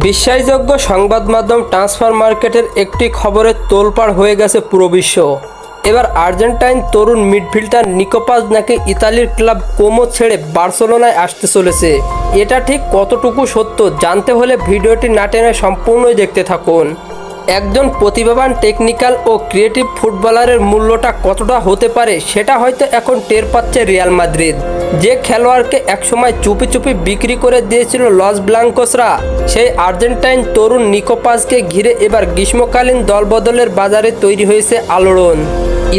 বিশ্বাসযোগ্য সংবাদ মাধ্যম ট্রান্সফার মার্কেটের একটি খবরে তোলপাড় হয়ে গেছে পুরো বিশ্ব। এবার আর্জেন্টাইন তরুণ মিডফিল্ডার নিকোপাস নাকি ইতালির ক্লাব কোমো ছেড়ে বার্সেলোনায় আসতে চলেছে। এটা ঠিক কতটুকু সত্য জানতে হলে ভিডিওটি না টেনে সম্পূর্ণই দেখতে থাকুন। একজন প্রতিভাবান টেকনিক্যাল ও ক্রিয়েটিভ ফুটবলারের মূল্যটা কতটা হতে পারে সেটা হয়তো এখন টের পাচ্ছে রিয়াল মাদ্রিদ যে খেলোয়াড়কে একসময় চুপি চুপি বিক্রি করে দিয়েছিল লস ব্লাঙ্কোসরা সেই আর্জেন্টাইন তরুণ নিকোপাসকে ঘিরে এবার গ্রীষ্মকালীন দলবদলের বাজারে তৈরি হয়েছে আলোড়ন।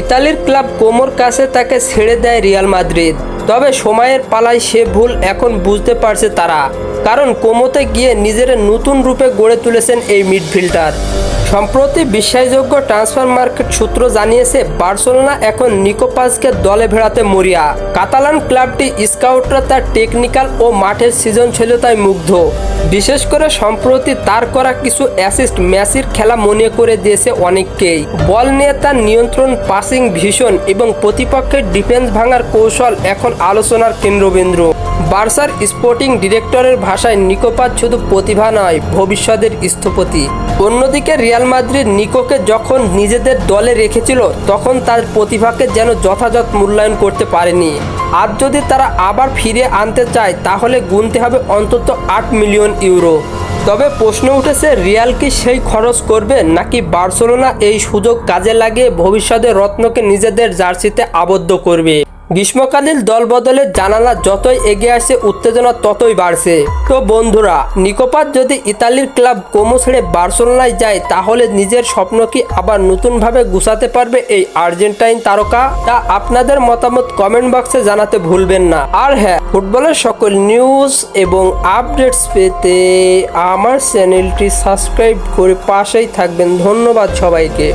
ইতালির ক্লাব কোমর কাছে তাকে ছেড়ে দেয় রিয়াল মাদ্রিদ তবে সময়ের পালায় সে ভুল এখন বুঝতে পারছে তারা। কারণ কোমোতে গিয়ে নিজের নতুন রূপে গড়ে তুলেছেন এই মিডফিল্ডার। সম্প্রতি বিশ্বাসযোগ্য ট্রান্সফার মার্কেট সূত্র জানিয়েছে, বার্সেলোনা এখন নিকোপাসকে দলে ভেড়াতে মরিয়া। কাতালান ক্লাবটি স্কাউটরা তার টেকনিক্যাল ও মাঠের সৃজনশীলতায় মুগ্ধ। বিশেষ করে সম্প্রতি তার করা কিছু অ্যাসিস্ট ম্যাসির খেলা মনে করে দিয়েছে অনেককেই। বল নিয়ে তার নিয়ন্ত্রণ, পাসিং ভীষণ এবং প্রতিপক্ষের ডিফেন্স ভাঙার কৌশল এখন আলোচনার কেন্দ্রবিন্দু। বার্সার স্পোর্টিং ডিরেক্টরের ভাষায় নিকোপাত শুধু প্রতিভা নয়, ভবিষ্যতের স্থপতি। অন্যদিকে রিয়াল মাদ্রিদ নিকোকে যখন নিজেদের দলে রেখেছিল, তখন তার প্রতিভাকে যেন যথাযথ মূল্যায়ন করতে পারেনি। আজ যদি তারা আবার ফিরে আনতে চায়, তাহলে গুনতে হবে অন্তত আট মিলিয়ন ইউরো। তবে প্রশ্ন উঠেছে, রিয়াল কি সেই খরচ করবে, নাকি বার্সেলোনা এই সুযোগ কাজে লাগিয়ে ভবিষ্যতে রত্নকে নিজেদের জার্সিতে আবদ্ধ করবে? গ্রীষ্মকালীন দল বদলের জানালা যতই এগিয়ে আসে, উত্তেজনা ততই বাড়ছে। তো বন্ধুরা নিকোপাত যদি ইতালির ক্লাব কোমো ছেড়ে বার্সেলোনায় যায়, তাহলে নিজের স্বপ্ন কি আবার নতুনভাবে গুছাতে পারবে এই আর্জেন্টাইন তারকা? তা আপনাদের মতামত কমেন্ট বক্সে জানাতে ভুলবেন না। আর হ্যাঁ ফুটবলের সকল নিউজ এবং আপডেটস পেতে আমার চ্যানেলটি সাবস্ক্রাইব করে পাশেই থাকবেন। ধন্যবাদ সবাইকে।